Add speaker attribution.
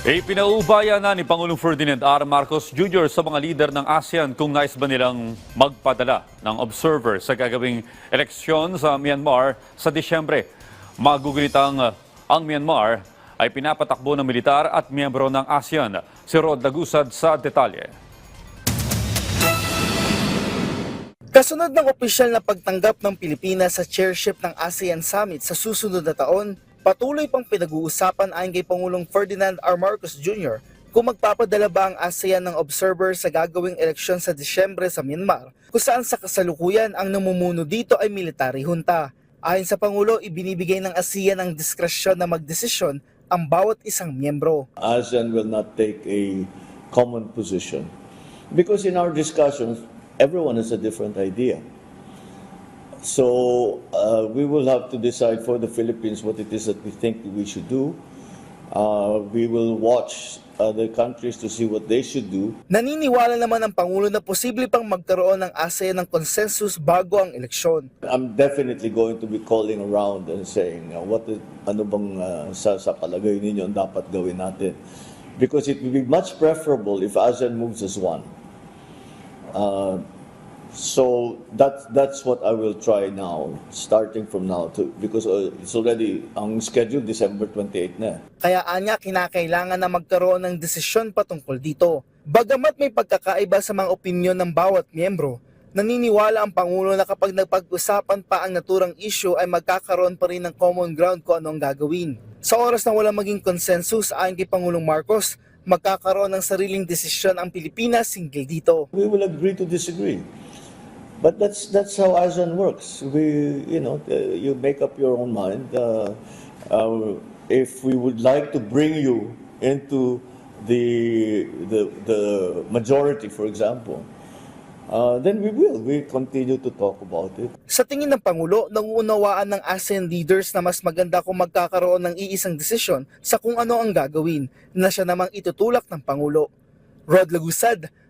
Speaker 1: Ipinaubaya na ni Pangulong Ferdinand R. Marcos Jr. sa mga lider ng ASEAN kung nais ba nilang magpadala ng observer sa gagawing eleksyon sa Myanmar sa Disyembre. Magugulitang uh, ang Myanmar ay pinapatakbo ng militar at miyembro ng ASEAN. Si Rod Lagusad sa detalye.
Speaker 2: Kasunod ng opisyal na pagtanggap ng Pilipinas sa chairship ng ASEAN Summit sa susunod na taon, patuloy pang pinag-uusapan ayon kay Pangulong Ferdinand R. Marcos Jr. kung magpapadala ba ang ASEAN ng observer sa gagawing eleksyon sa Disyembre sa Myanmar, kung saan sa kasalukuyan ang namumuno dito ay military junta. Ayon sa Pangulo, ibinibigay ng ASEAN ang diskresyon na magdesisyon ang bawat isang miyembro.
Speaker 3: ASEAN will not take a common position. Because in our discussions, everyone has a different idea. So uh, we will have to decide for the Philippines what it is that we think we should do. Uh, we will watch other countries to see what they should do.
Speaker 2: Naniniwala naman ang Pangulo na posible pang magkaroon ng ASEAN ng konsensus bago ang eleksyon.
Speaker 3: I'm definitely going to be calling around and saying, uh, what is, ano bang uh, sa, sa palagay ninyo ang dapat gawin natin? Because it will be much preferable if ASEAN moves as one. Uh, so that, that's what I will try now, starting from now, to, because uh, it's already, ang schedule December 28 na.
Speaker 2: Kaya anya kinakailangan na magkaroon ng desisyon patungkol dito. Bagamat may pagkakaiba sa mga opinyon ng bawat miyembro, naniniwala ang Pangulo na kapag nagpag-usapan pa ang naturang issue ay magkakaroon pa rin ng common ground kung ano ang gagawin. Sa oras na wala maging consensus ayon kay Pangulong Marcos, magkakaroon ng sariling desisyon ang Pilipinas single dito.
Speaker 3: we will agree to disagree. But that's that's how ASEAN works. We, you know, uh, you make up your own mind. Uh, uh, if we would like to bring you into the the the majority, for example, uh, then we will. We continue to talk about it.
Speaker 2: Sa tingin ng Pangulo, nanguunawaan ng ASEAN leaders na mas maganda kung magkakaroon ng iisang desisyon sa kung ano ang gagawin na siya namang itutulak ng Pangulo. Rod Lagusad,